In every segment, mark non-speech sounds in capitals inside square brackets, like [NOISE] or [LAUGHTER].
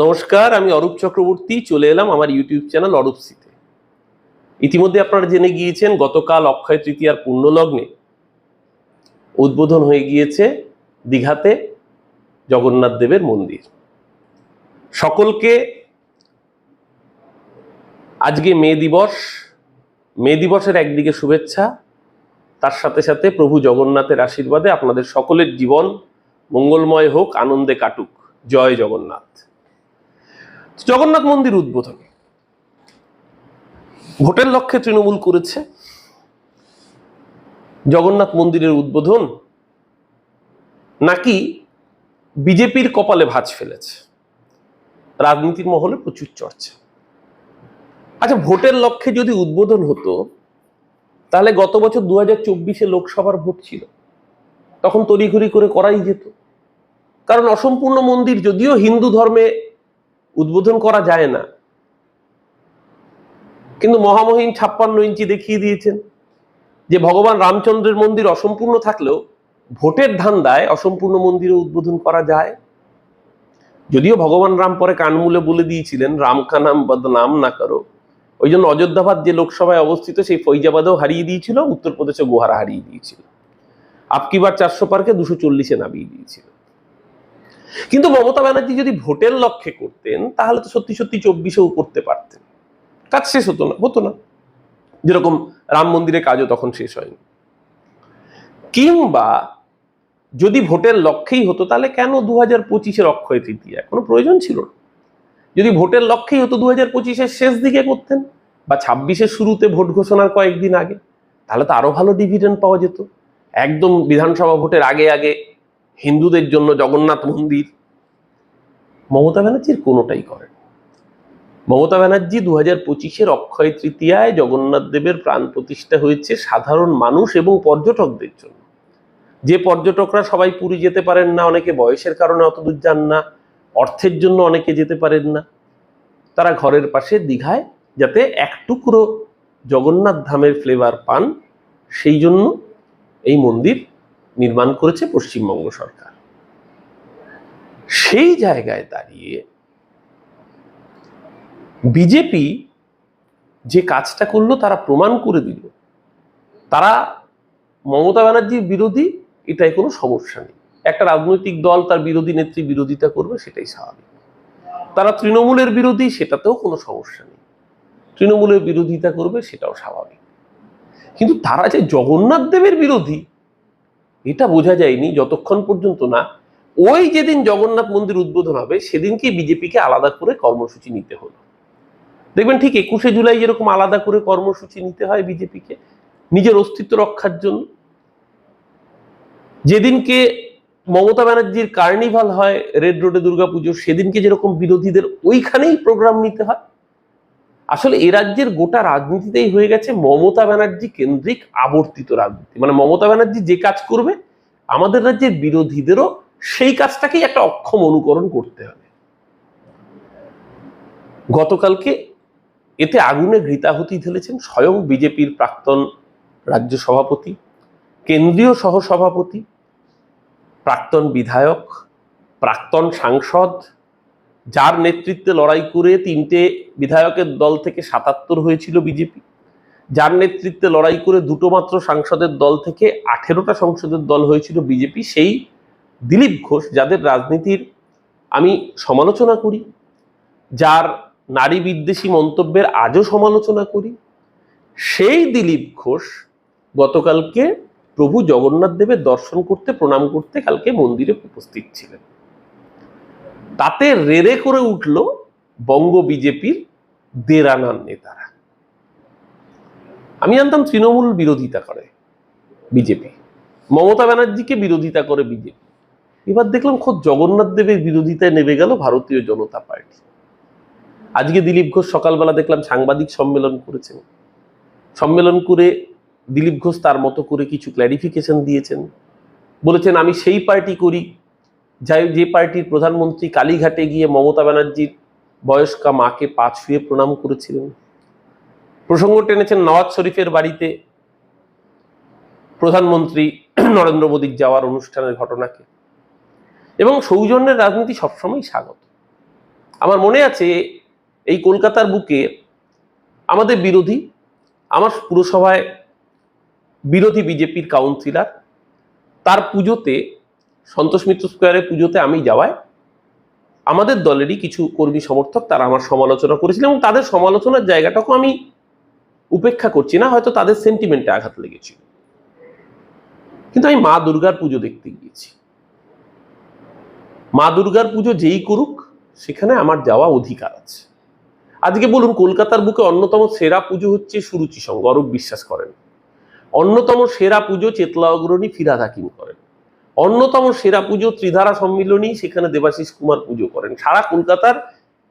নমস্কার, আমি অরূপ চক্রবর্তী, চলে এলাম আমার ইউটিউব চ্যানেল অরূপসিতে ইতিমধ্যে আপনারা জেনে গিয়েছেন, গতকাল অক্ষয় তৃতীয়ার পুণ্যলগ্নে উদ্বোধন হয়ে গিয়েছে দীঘাতে জগন্নাথ দেবের মন্দির। সকলকে আজকে মে দিবস, মে দিবসের একদিকে শুভেচ্ছা। তার সাথে সাথে প্রভু জগন্নাথের আশীর্বাদে আপনাদের সকলের জীবন মঙ্গলময় হোক, আনন্দে কাটুক। জয় জগন্নাথ। জগন্নাথ মন্দির উদ্বোধন। ভোটের লক্ষ্যে তৃণমূল করেছে। জগন্নাথ মন্দিরের উদ্বোধন নাকি বিজেপির কপালে ভাঁজ ফেলেছে। রাজনীতির মহলে প্রচুর চর্চা। আচ্ছা ভোটের লক্ষ্যে যদি উদ্বোধন হতো, তাহলে গত বছর দু হাজার চব্বিশে লোকসভার ভোট ছিল। তখন তড়িঘড়ি করে করাই যেত। কারণ অসম্পূর্ণ মন্দির, যদিও হিন্দু ধর্মে উদ্বোধন করা যায় না। কিন্তু মহামহিম ছাপ্পান্ন ইঞ্চি দেখিয়ে দিয়েছেন যে ভগবান রামচন্দ্রের মন্দির অসম্পূর্ণ থাকলেও ভোটের ধান্দায় অসম্পূর্ণ মন্দিরে উদ্বোধন করা যায়। যদিও ভগবান রাম পরে কানমূলে বলে দিয়েছিলেন, রাম কা নাম বদনাম না করো। ওই জন্য অযোধ্যাবাদ যে লোকসভায় অবস্থিত সেই ফৈজাবাদেও হারিয়ে দিয়েছিল উত্তরপ্রদেশে গোহারা হারিয়ে দিয়েছিল। আপকিবার চারশো পার্কে দুশো চল্লিশে নামিয়ে দিয়েছিল। কিন্তু মমতা ব্যানার্জি যদি ভোটের লক্ষ্যে করতেন, তাহলে তো সত্যি সত্যি চব্বিশেও করতে পারতেন। কাজ শেষ হতো না হতো না। যেরকম রাম মন্দিরের কাজও তখন শেষ হয়নি। কিংবা যদি ভোটের লক্ষ্যেই হতো, তাহলে কেন দু হাজার পঁচিশের অক্ষয় তৃতীয়া? কোনো প্রয়োজন ছিল না। যদি ভোটের লক্ষ্যেই হতো দু হাজার পঁচিশের শেষ দিকে করতেন বা ছাব্বিশের শুরুতে ভোট ঘোষণার কয়েকদিন আগে, তাহলে তো আরও ভালো ডিভিডেন্ড পাওয়া যেত। একদম বিধানসভা ভোটের আগে আগে হিন্দুদের জন্য জগন্নাথ মন্দির, মমতা ব্যানার্জির কোনোটাই করেন মমতা ব্যানার্জি দু হাজার পঁচিশের অক্ষয় তৃতীয়ায় জগন্নাথ দেবের প্রাণ প্রতিষ্ঠা হয়েছে সাধারণ মানুষ এবং পর্যটকদের জন্য। যে পর্যটকরা সবাই পুরী যেতে পারেন না, অনেকে বয়সের কারণে অত দূর যান না, অর্থের জন্য অনেকে যেতে পারেন না, তারা ঘরের পাশে দীঘায় যাতে এক টুকরো জগন্নাথ ধামের ফ্লেভার পান, সেই জন্য এই মন্দির নির্মাণ করেছে পশ্চিমবঙ্গ সরকার। সেই জায়গায় দাঁড়িয়ে বিজেপি যে কাজটা করল, তারা প্রমাণ করে দিল। তারা মমতা ব্যানার্জির বিরোধী, এটাই কোনো সমস্যা নেই। একটা রাজনৈতিক দল তার বিরোধী নেত্রী বিরোধিতা করবে, সেটাই স্বাভাবিক। তারা তৃণমূলের বিরোধী, সেটাতেও কোনো সমস্যা নেই। তৃণমূলের বিরোধিতা করবে, সেটাও স্বাভাবিক। কিন্তু তারা যে জগন্নাথ দেবের বিরোধী এটা বোঝা যায়নি যতক্ষণ পর্যন্ত না। ওই যেদিন জগন্নাথ মন্দির উদ্বোধন হবে সেদিনকে বিজেপিকে আলাদা করে কর্মসূচি নিতে হলো। দেখবেন ঠিক একুশে জুলাই যেরকম আলাদা করে কর্মসূচি নিতে হয় বিজেপিকে, নিজের অস্তিত্ব রক্ষার জন্য। যেদিনকে মমতা ব্যানার্জির কার্নিভাল হয় রেড রোডে দুর্গাপুজো সেদিনকে যেরকম বিরোধীদের ওইখানেই প্রোগ্রাম নিতে হয়। আসলে এ রাজ্যের গোটা রাজনীতিতেই হয়ে গেছে মমতা ব্যানার্জি কেন্দ্রিক আবর্তিত রাজনীতি। মানে মমতা ব্যানার্জি যে কাজ করবে, আমাদের রাজ্যের বিরোধীদেরও সেই কাজটাকেই একটা অক্ষম অনুকরণ করতে হবে। গতকালকে এতে আগুনে ঘৃতাহুতি ঢেলেছেন স্বয়ং বিজেপির প্রাক্তন রাজ্য সভাপতি, কেন্দ্রীয় সহসভাপতি, প্রাক্তন বিধায়ক, প্রাক্তন সাংসদ যার নেতৃত্বে লড়াই করে তিনটে বিধায়কের দল থেকে সাতাত্তর হয়েছিল বিজেপি, যার নেতৃত্বে লড়াই করে দুটো মাত্র সাংসদের দল থেকে আঠেরোটা সংসদের দল হয়েছিল বিজেপি, সেই দিলীপ ঘোষ, যাদের রাজনীতির আমি সমালোচনা করি, যার নারী বিদ্বেষী মন্তব্যের আজও সমালোচনা করি, সেই দিলীপ ঘোষ গতকালকে প্রভু জগন্নাথ দেবের দর্শন করতে, প্রণাম করতে কালকে মন্দিরে উপস্থিত ছিলেন। তাতে রেড়ে করে উঠল বঙ্গ বিজেপির দেরানার নেতারা। আমি জানতাম তৃণমূল বিরোধিতা করে বিজেপি। মমতা ব্যানার্জিকে বিরোধিতা করে বিজেপি। এবার দেখলাম খোদ জগন্নাথ দেবের বিরোধিতায় নেমে গেল ভারতীয় জনতা পার্টি। আজকে দিলীপ ঘোষ সকালবেলা দেখলাম সাংবাদিক সম্মেলন করেছেন। সম্মেলন করে দিলীপ ঘোষ তার মতো করে কিছু ক্ল্যারিফিকেশন দিয়েছেন। বলেছেন, আমি সেই পার্টি করি যাই যে পার্টির প্রধানমন্ত্রী কালীঘাটে গিয়ে মমতা ব্যানার্জির বয়স্কা মাকে পা ছুঁয়ে প্রণাম করেছিলেন। প্রসঙ্গ টেনেছেন নওয়াজ শরীফের বাড়িতে প্রধানমন্ত্রী [CLEARS THROAT] নরেন্দ্র মোদীর যাওয়ার অনুষ্ঠানের ঘটনাকে। এবং সৌজন্যের রাজনীতি সবসময় স্বাগত। আমার মনে আছে, এই কলকাতার বুকে আমাদের বিরোধী, আমার পুরসভায় বিরোধী বিজেপির কাউন্সিলার, তার পুজোতে সন্তোষ মিত্র স্কোয়ারের পুজোতে আমি যাওয়ায় আমাদের দলেরই কিছু কর্মী সমর্থক তারা আমার সমালোচনা করেছিলেন এবং তাদের সমালোচনার জায়গাটাকেও আমি উপেক্ষা করছি না, হয়তো তাদের সেন্টিমেন্টে আঘাত লেগেছিল। কিন্তু আমি মা দুর্গার পুজো দেখতে গিয়েছি। মা দুর্গার পুজো যেই করুক, সেখানে আমার যাওয়া অধিকার আছে। আজকে বলুন, কলকাতার বুকে অন্যতম সেরা পুজো হচ্ছে সুরুচি সঙ্গ, অরূপ বিশ্বাস করেন। অন্যতম সেরা পুজো চেতলা অগ্রণী ফিরাদ হাকিম করেন। অন্যতম সেরা পুজো ত্রিধারা সম্মিলনী, সেখানে দেবাশিস কুমার পুজো করেন। সারা কলকাতার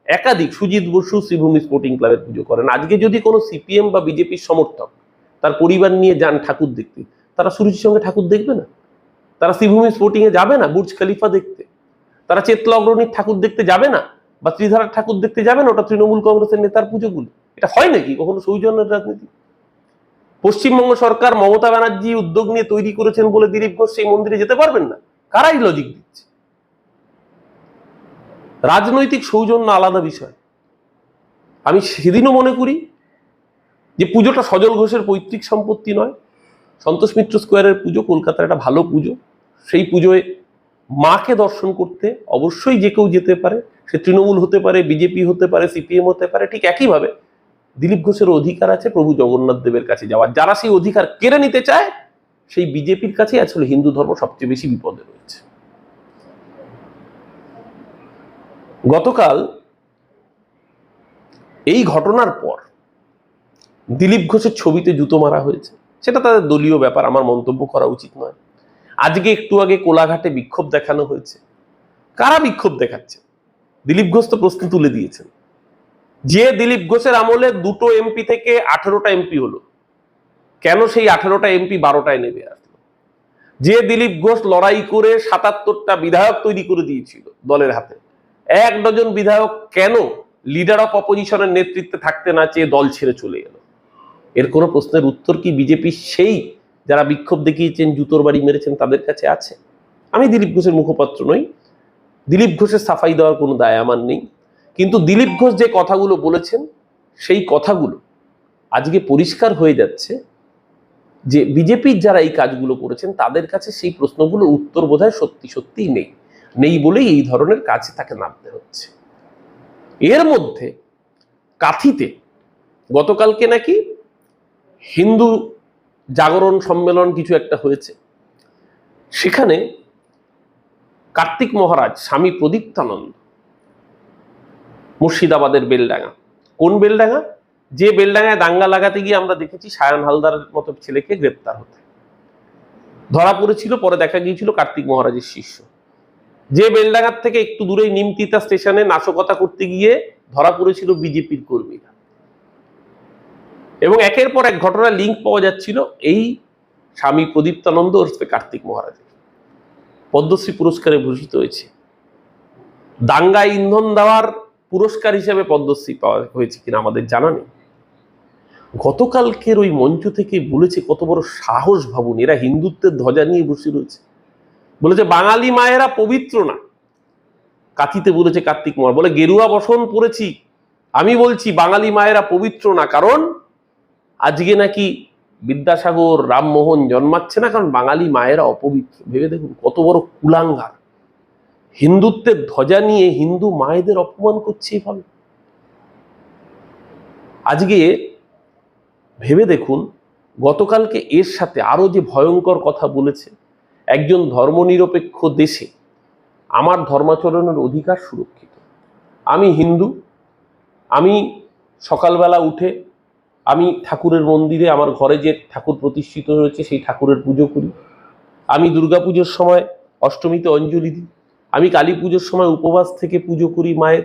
একাধিক সুজিত বসু শ্রীভূমি স্পোর্টিং ক্লাবের পুজো করেন। আজকে যদি কোনো সিপিএম বা বিজেপির সমর্থক তার পরিবার নিয়ে যান ঠাকুর দেখতে, তারা সুরুচির সঙ্গে ঠাকুর দেখবে না? তারা শ্রীভূমি স্পোর্টিং এ যাবে না? বুর্জ খালিফা দেখতে? তারা চেতলা অগ্রণীর ঠাকুর দেখতে যাবে না? বা ত্রিধারার ঠাকুর দেখতে যাবে না? ওটা তৃণমূল কংগ্রেসের নেতার পুজোগুলো। এটা হয় নাকি? কখনো সৌজন্যের রাজনীতি? পশ্চিমবঙ্গ সরকার মমতা ব্যানার্জি উদ্যোগ নিয়ে তৈরি করেছেন বলে দিলীপ ঘোষ সেই মন্দিরে যেতে পারবেন না? কারাই লজিক দিচ্ছে? রাজনৈতিক সৌজন্য আলাদা বিষয়। আমি সেদিনও মনে করি যে পুজোটা সজল ঘোষের পৈতৃক সম্পত্তি নয়। সন্তোষ মিত্র স্কোয়ারের পুজো, কলকাতার একটা ভালো পুজো। সেই পুজোয় মাকে দর্শন করতে অবশ্যই যে কেউ যেতে পারে। সে তৃণমূল হতে পারে, বিজেপি হতে পারে, সিপিএম হতে পারে, ঠিক একইভাবে দিলীপ ঘোষের অধিকার আছে প্রভু জগন্নাথ দেবের কাছে যাওয়ার। যারা সেই অধিকার কেড়ে নিতে চায়, সেই বিজেপির কাছেই আসলে হিন্দু ধর্ম সবচেয়ে বেশি বিপদে রয়েছে। গতকাল এই ঘটনার পর দিলীপ ঘোষের ছবিতে জুতো মারা হয়েছে। সেটা তাদের দলীয় ব্যাপার, আমার মন্তব্য করা উচিত নয়। আজকে একটু আগে কোলাঘাটে বিক্ষোভ দেখানো হয়েছে। কারা বিক্ষোভ দেখাচ্ছে? দিলীপ ঘোষ তো প্রশ্ন তুলে দিয়েছেন। যে দিলীপ ঘোষের আমলে দুটো এমপি থেকে আঠেরোটা এমপি হলো। কেন সেই আঠেরোটা এমপি বারোটায় নেমে আসলো? যে দিলীপ ঘোষ লড়াই করে সাতাত্তরটা বিধায়ক তৈরি করে দিয়েছিল দলের হাতে, এক ডজন বিধায়ক কেন লিডার অফ অপোজিশনের নেতৃত্বে থাকতে না চেয়ে দল ছেড়ে চলে গেল এর কোনো প্রশ্নের উত্তর কি বিজেপি সেই যারা বিক্ষোভ দেখিয়েছেন, জুতোর বাড়ি মেরেছেন তাদের কাছে আছে? আমি দিলীপ ঘোষের মুখপাত্র নই। দিলীপ ঘোষের সাফাই দেওয়ার কোনো দায় আমার নেই। কিন্তু দিলীপ ঘোষ যে কথাগুলো বলেছেন, সেই কথাগুলো আজকে পরিষ্কার হয়ে যাচ্ছে যে বিজেপির যারা এই কাজগুলো করেছেন, তাদের কাছে সেই প্রশ্নগুলোর উত্তর বোধহয় সত্যি সত্যিই নেই। নেই বলেই এই ধরনের কাজে তাকে নামতে হচ্ছে। এর মধ্যে কাথিতে গতকালকে নাকি হিন্দু জাগরণ সম্মেলন কিছু একটা হয়েছে। সেখানে কার্তিক মহারাজ স্বামী প্রদীপ্তানন্দ মুর্শিদাবাদের বেলডাঙ্গা। কোন বেলডাঙ্গা? যে বেলডাঙ্গায় দাঙ্গা লাগাতে গিয়ে আমরা দেখেছি সায়ন হালদারের মতো ছেলেকে গ্রেপ্তার হতে। ধরা পড়েছিল, পরে দেখা গিয়েছিল কার্তিক মহারাজের শিষ্য। যে বেলডাঙ্গার থেকে একটু দূরেই নিমতিতা স্টেশনে নাশকতা করতে গিয়ে ধরা পড়েছিল বিজেপির কর্মীরা। এবং একের পর এক ঘটনার লিঙ্ক পাওয়া যাচ্ছিল এই স্বামী প্রদীপ্তানন্দ ওরফে কার্তিক মহারাজের। পদ্মশ্রী পুরস্কারে ভূষিত হয়েছে। দাঙ্গা ইন্ধন দেওয়ার পুরস্কার হিসেবে পদ্মশ্রী পাওয়া হয়েছে কিনা আমাদের জানা নেই। গতকালকের ওই মঞ্চ থেকে বলেছে কত বড় সাহস ভাবুন, এরা হিন্দুত্বের ধ্বজা নিয়ে বসে রয়েছে। বলেছে, বাঙালি মায়েরা পবিত্র না। কাথিতে বলেছে কার্তিক কুমার, বলে, গেরুয়া বসন পড়েছি আমি বলছি, বাঙালি মায়েরা পবিত্র না, কারণ আজকে নাকি বিদ্যাসাগর, রামমোহন জন্মাচ্ছে না, কারণ বাঙালি মায়েরা অপবিত্র। ভেবে দেখুন, কত বড় কুলাঙ্গার। হিন্দুত্বের ধ্বজা নিয়ে হিন্দু মায়েদের অপমান করছে এভাবে। আজকে ভেবে দেখুন, গতকালকে এর সাথে আরও যে ভয়ঙ্কর কথা বলেছে, একজন ধর্মনিরপেক্ষ দেশে আমার ধর্মাচরণের অধিকার সুরক্ষিত। আমি হিন্দু, আমি সকালবেলা উঠে আমি ঠাকুরের মন্দিরে আমার ঘরে যে ঠাকুর প্রতিষ্ঠিত হয়েছে সেই ঠাকুরের পুজো করি। আমি দুর্গাপুজোর সময় অষ্টমীতে অঞ্জলি দিই। আমি কালী পুজোর সময় উপবাস থেকে পুজো করি মায়ের।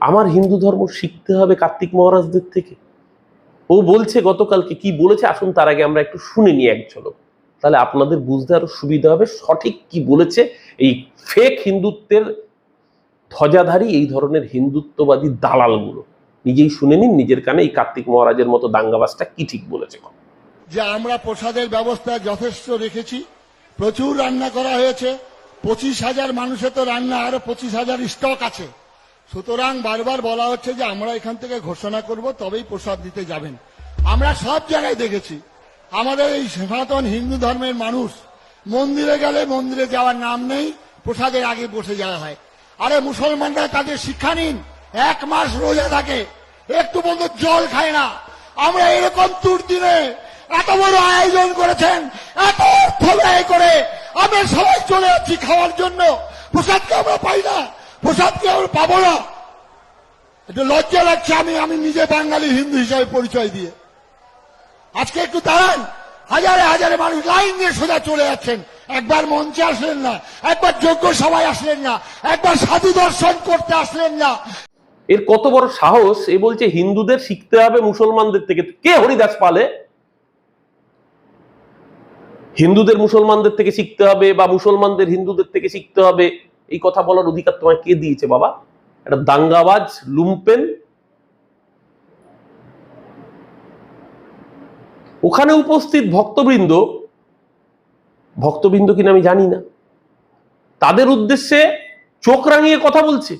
আমার হিন্দু ধর্ম শিখতে হবে কার্তিক মহারাজদের থেকে। ও বলছে গতকালকে, কি বলেছে? আসুন তার আগে আমরা একটু শুনে নিই এক তাহলে আপনাদের বুঝতে আরও সুবিধা হবে, সঠিক কি বলেছে এই ফেক হিন্দুত্বের ধ্বজাধারী এই ধরনের হিন্দুত্ববাদী দালালগুলো। নিজেই শুনে নিন, নিজের কানে এই কার্তিক মহারাজের মতো দাঙ্গাবাজটা কি ঠিক বলেছে। যে আমরা প্রসাদের ব্যবস্থা যথেষ্ট রেখেছি, প্রচুর রান্না করা হয়েছে পঁচিশ হাজার মানুষের তো রান্না, আরও পঁচিশ হাজার স্টক আছে। সুতরাং বারবার বলা হচ্ছে যে আমরা এখান থেকে ঘোষণা করব, তবেই প্রসাদ দিতে যাবেন। আমরা সব জায়গায় দেখেছি, আমাদের এই সনাতন হিন্দু ধর্মের মানুষ, মন্দিরে গেলে মন্দিরে যাওয়ার নাম নেই, প্রসাদের আগে বসে যাওয়া হয়। আরে মুসলমানরা তাদের শিক্ষা নিন, এক মাস রোজা থাকে, একটু বন্ধু জল খায় না। আমরা এরকম দুর্দিনে এত বড় আয়োজন করেছেন, এত অর্থ ব্যয় করে আমরা সবাই চলে যাচ্ছি খাওয়ার জন্য। প্রসাদকে আমরা পাই না, প্রসাদকে আমরা পাবো না। একটু লজ্জা লাগছে আমি আমি নিজে বাঙালি হিন্দু হিসাবে পরিচয় দিয়ে। আজকে একটু দাঁড়ান, হাজারে হাজারে মানুষ লাইন দিয়ে সোজা চলে যাচ্ছেন। একবার মঞ্চে আসলেন না, একবার যোগ্য সবাই আসলেন না, একবার সাধু দর্শন করতে আসলেন না। এর কত বড় সাহস এ বলছে হিন্দুদের শিখতে হবে মুসলমানদের থেকে। কে হরিদাস পালে? হিন্দুদের মুসলমানদের থেকে শিখতে হবে বা মুসলমানদের হিন্দুদের থেকে শিখতে হবে, এই কথা বলার অধিকার তোমায় কে দিয়েছে বাবা? একটা দাঙ্গাবাজ, লুম্পেন। ওখানে উপস্থিত ভক্তবৃন্দ ভক্তবৃন্দ কিনা আমি জানি না, তাদের উদ্দেশ্যে চোখ রাঙিয়ে কথা বলছে।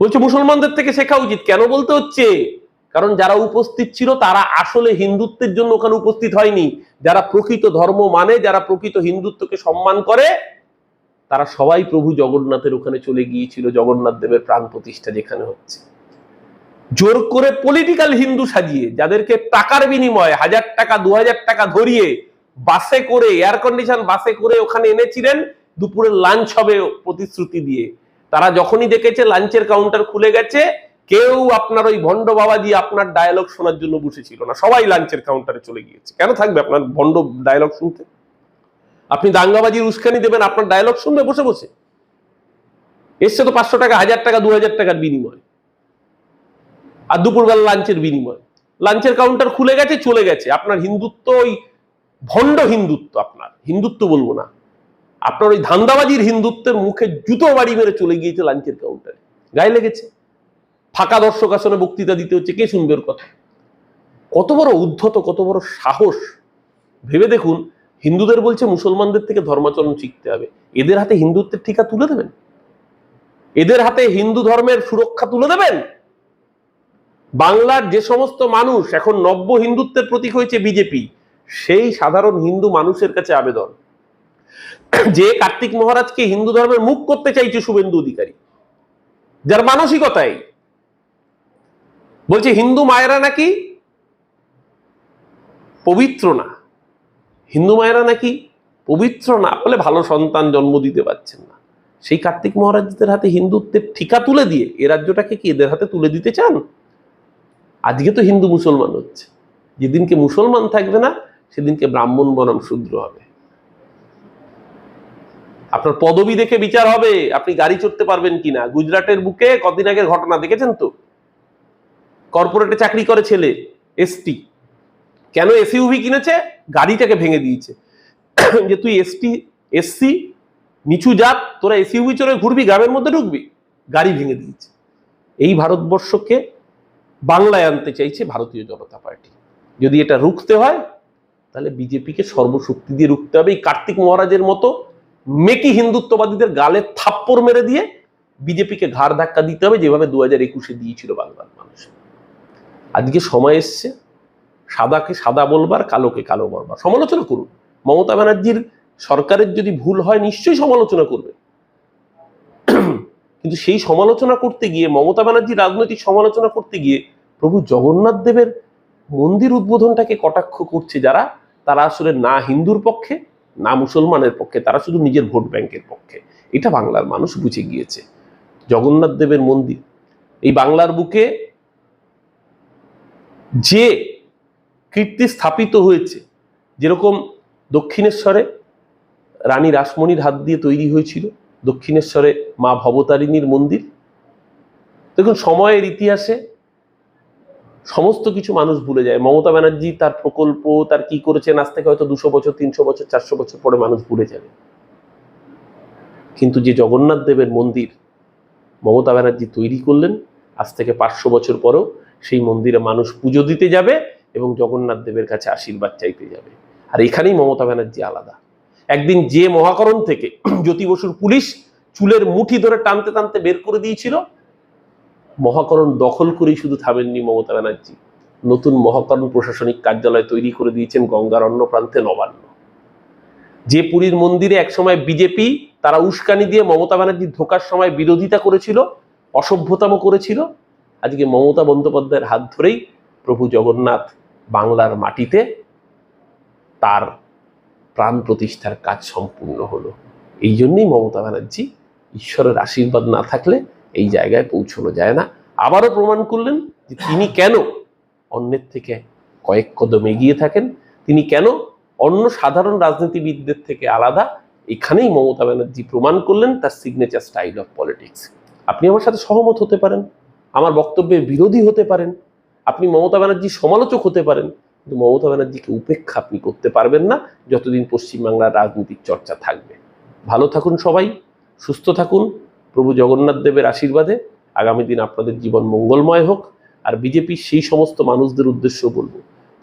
বলছে, মুসলমানদের থেকে শেখা উচিত। কেন বলতে হচ্ছে? কারণ যারা উপস্থিত ছিল তারা আসলে হিন্দুত্বের জন্য ওখানে উপস্থিত হয়নি। যারা প্রকৃত ধর্ম মানে যারা প্রকৃত হিন্দুত্বকে সম্মান করে, তারা সবাই প্রভু জগন্নাথের ওখানে চলে গিয়েছিল, জগন্নাথ দেবের প্রাণ প্রতিষ্ঠা যেখানে হচ্ছে। জোর করে পলিটিক্যাল হিন্দু সাজিয়ে, যাদেরকে টাকার বিনিময়ে, হাজার টাকা, দু হাজার টাকা ধরিয়ে, বাসে করে এয়ার কন্ডিশন বাসে করে ওখানে এনেছিলেন, দুপুরের লাঞ্চ হবে প্রতিশ্রুতি দিয়ে। তারা যখনই দেখেছে লাঞ্চের কাউন্টার খুলে গেছে কেউ আপনার ওই ভণ্ড বাবাজি আপনার ডায়ালগ শোনার জন্য বসেছিল না। সবাই লাঞ্চের কাউন্টারে চলে গিয়েছে। কেন থাকবে আপনার ভণ্ড ডায়ালগ শুনতে? আপনি দাঙ্গাবাজির উস্কানি দেবেন, আপনার ডায়ালগ শুনবে বসে বসে। এসছে তো পাঁচশো টাকা, হাজার টাকা, দু হাজার টাকার বিনিময়। আর দুপুরবেলা লাঞ্চের বিনিময়। লাঞ্চের কাউন্টার খুলে গেছে, চলে গেছে। আপনার হিন্দুত্ব, ওই ভণ্ড হিন্দুত্ব আপনার। হিন্দুত্ব বলব না। আপনার ওই ধান্দাবাজির হিন্দুত্বের মুখে জুতো বাড়ি মেরে চলে গিয়েছে লাঞ্চের কাউন্টারে গায়ে লেগেছে। ফাঁকা দর্শক আসনে বক্তৃতা দিতে হচ্ছে, কে শুনবে কথা? কত বড় উদ্ধত, কত বড় সাহস। ভেবে দেখুন, হিন্দুদের বলছে মুসলমানদের থেকে ধর্মাচরণ শিখতে হবে। এদের হাতে হিন্দুত্বের ঠিকা তুলে দেবেন? এদের হাতে হিন্দু ধর্মের সুরক্ষা তুলে দেবেন? বাংলার যে সমস্ত মানুষ এখন নব্য হিন্দুত্বের প্রতীক হয়েছে বিজেপি, সেই সাধারণ হিন্দু মানুষের কাছে আবেদন। যে কার্তিক মহারাজকে হিন্দু ধর্মের মুখ করতে চাইছে শুভেন্দু অধিকারী, যার মানসিকতাই বলছে, হিন্দু মায়েরা নাকি পবিত্র না। হিন্দু মায়েরা নাকি পবিত্র না বলে ভালো সন্তান জন্ম দিতে পারছেন না। সেই কার্তিক মহারাজদের হাতে হিন্দুত্বের ঠিকা তুলে দিয়ে এ রাজ্যটাকে কি এদের হাতে তুলে দিতে চান? আজকে তো হিন্দু মুসলমান হচ্ছে। যেদিনকে মুসলমান থাকবে না, সেদিনকে ব্রাহ্মণ বনাম শূদ্র হবে। আপনার পদবি দেখে বিচার হবে, আপনি গাড়ি চড়তে পারবেন কিনা? গুজরাটের বুকে কদিন আগের ঘটনা দেখেছেন তো? কর্পোরেটে চাকরি করে ছেলে এসটি কেন এসইউভি কিনেছে? গাড়িটাকে ভেঙে দিয়েছে। যে তুই এসটি এসসি নিচু জাত, তোরা এসইউভি চড়ে ঘুরবি, গ্রামের মধ্যে ঢুকবি, গাড়ি ভেঙে দিয়েছে। এই ভারতবর্ষকে বাংলায় আনতে চাইছে ভারতীয় জনতা পার্টি। যদি এটা রুখতে হয়, তাহলে বিজেপিকে সর্বশক্তি দিয়ে রুখতে হবে। এই কার্তিক মহারাজের মতো মেকি হিন্দুত্ববাদীদের গালে থাপ্পড় মেরে দিয়ে বিজেপিকে ঘাড় ধাক্কা দিতে হবে, যেভাবে দু হাজার একুশে দিয়েছিল বাংলার মানুষ। আজকে সময় এসছে, সাদাকে সাদা বলবার, কালোকে কালো বলবার। সমালোচনা করুন। মমতা ব্যানার্জির সরকারের যদি ভুল হয়, নিশ্চয়ই সমালোচনা করবে। কিন্তু সেই সমালোচনা করতে গিয়ে, মমতা ব্যানার্জি রাজনৈতিক সমালোচনা করতে গিয়ে, প্রভু জগন্নাথ দেবের মন্দির উদ্বোধনটাকে কটাক্ষ করছে যারা, তারা আসলে না হিন্দুর পক্ষে, না মুসলমানের পক্ষে, তারা শুধু নিজের ভোট ব্যাংকের পক্ষে। এটা বাংলার মানুষ বুঝে গিয়েছে। জগন্নাথ দেবের মন্দির, এই বাংলার বুকে যে কীর্তি স্থাপিত হয়েছে, যেরকম দক্ষিণেশ্বরে রানী রাসমণির হাত দিয়ে তৈরি হয়েছিল, দক্ষিণেশ্বরে মা ভবতারিণীর মন্দির। দেখুন, সময়ের ইতিহাসে সমস্ত কিছু মানুষ ভুলে যায়। মমতা ব্যানার্জি তার প্রকল্প, তার কি করেছেন, আজ থেকে হয়তো দুশো বছর, তিনশো বছর, চারশো বছর পরে মানুষ ভুলে যাবে। কিন্তু যে জগন্নাথ দেবের মন্দির মমতা ব্যানার্জি তৈরি করলেন, আজ থেকে পাঁচশো বছর পরেও সেই মন্দিরে মানুষ পুজো দিতে যাবে এবং জগন্নাথ দেবের কাছে আশীর্বাদ চাইতে যাবে। আর এখানেই মমতা ব্যানার্জি আলাদা। একদিন যে মহাকরণ থেকে [CLEARS THROAT] জ্যোতি বসুর পুলিশ চুলের মুঠি ধরে টানতে টানতে বের করে দিয়েছিল, মহাকরণ দখল করেই শুধু থামেননি মমতা ব্যানার্জি। নতুন মহাকরণ প্রশাসনিক কার্যালয় তৈরি করে দিয়েছেন গঙ্গার অন্য প্রান্তে নবান্ন। যে পুরীর মন্দিরে একসময় বিজেপি তারা উস্কানি দিয়ে মমতা ব্যানার্জির ধোকার সময় বিরোধিতা করেছিল অসভ্যতাম করেছিল আজকে মমতা বন্দ্যোপাধ্যায়ের হাত ধরেই প্রভু জগন্নাথ বাংলার মাটিতে তার প্রাণ প্রতিষ্ঠার কাজ সম্পূর্ণ হলো। এই জন্যই মমতা ব্যানার্জি ঈশ্বরের আশীর্বাদ না থাকলে এই জায়গায় পৌঁছানো যায় না। আবারও প্রমাণ করলেন যে তিনি কেন অন্যের থেকে কয়েক কদম এগিয়ে থাকেন, তিনি কেন অন্য সাধারণ রাজনীতিবিদদের থেকে আলাদা, এখানেই মমতা ব্যানার্জি প্রমাণ করলেন তার সিগনেচার স্টাইল অফ পলিটিক্স আপনি আমার সাথে সহমত হতে পারেন। আমার বক্তব্যের বিরোধী হতে পারেন, আপনি মমতা ব্যানার্জির সমালোচক হতে পারেন, কিন্তু মমতা ব্যানার্জিকে উপেক্ষা আপনি করতে পারবেন না যতদিন পশ্চিমবাংলার রাজনীতির চর্চা থাকবে। ভালো থাকুন সবাই, সুস্থ থাকুন, প্রভু জগন্নাথ দেবের আশীর্বাদে আগামী দিন আপনাদের জীবন মঙ্গলময় হোক, আর বিজেপির সেই সমস্ত মানুষদের উদ্দেশ্য বলব,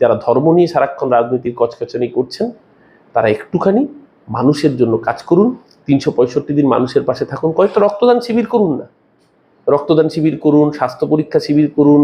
যারা ধর্ম নিয়ে সারাক্ষণ রাজনীতির কচকচানি করছেন, তারা একটুখানি মানুষের জন্য কাজ করুন, তিনশো পঁয়ষট্টি দিন মানুষের পাশে থাকুন, কয়েকটা রক্তদান শিবির করুন না। রক্তদান শিবির করুন, স্বাস্থ্য পরীক্ষা শিবির করুন,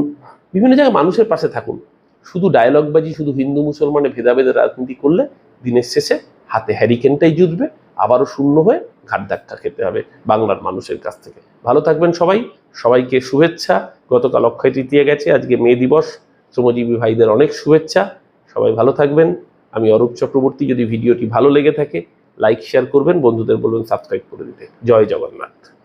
বিভিন্ন জায়গায় মানুষের পাশে থাকুন। শুধু ডায়লগবাজি, শুধু হিন্দু, মুসলমানে ভেদাভেদের রাজনীতি করলে দিনের শেষে হাতে হ্যারিকেনটাই জুটবে আবারও শূন্য হয়ে ঘাট ধাক্কা খেতে হবে বাংলার মানুষের কাছ থেকে। ভালো থাকবেন সবাই, সবাইকে শুভেচ্ছা। গতকাল অক্ষয় তৃতীয়া গেছে, আজকে মে দিবস। শ্রমজীবী ভাইদের অনেক শুভেচ্ছা। সবাই ভালো থাকবেন। আমি অরূপ চক্রবর্তী, যদি ভিডিওটি ভালো লেগে থাকে লাইক শেয়ার করবেন। বন্ধুদের বলবেন সাবস্ক্রাইব করে দিতে। জয় জগন্নাথ।